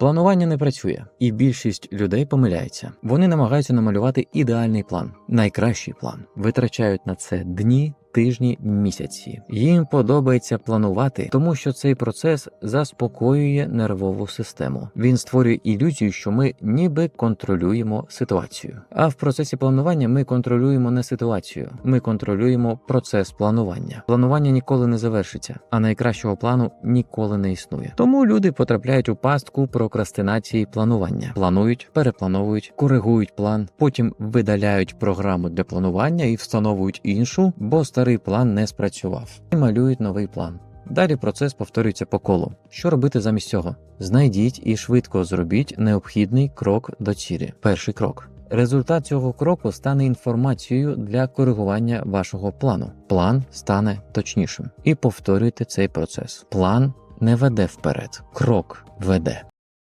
Планування не працює, і більшість людей помиляється. Вони намагаються намалювати ідеальний план, найкращий план, витрачають на це дні. Тижні, місяці їм подобається планувати, тому що цей процес заспокоює нервову систему. Він створює ілюзію, що ми ніби контролюємо ситуацію. А в процесі планування ми контролюємо не ситуацію, ми контролюємо процес планування. Планування ніколи не завершиться, а найкращого плану ніколи не існує. Тому люди потрапляють у пастку прокрастинації планування, планують, переплановують, коригують план, потім видаляють програму для планування і встановлюють іншу, бо старий план не спрацював, і малюють новий план. Далі процес повторюється по колу. Що робити замість цього? Знайдіть і швидко зробіть необхідний крок до цілі. Перший крок. Результат цього кроку стане інформацією для коригування вашого плану. План стане точнішим. І повторюйте цей процес. План не веде вперед, крок веде.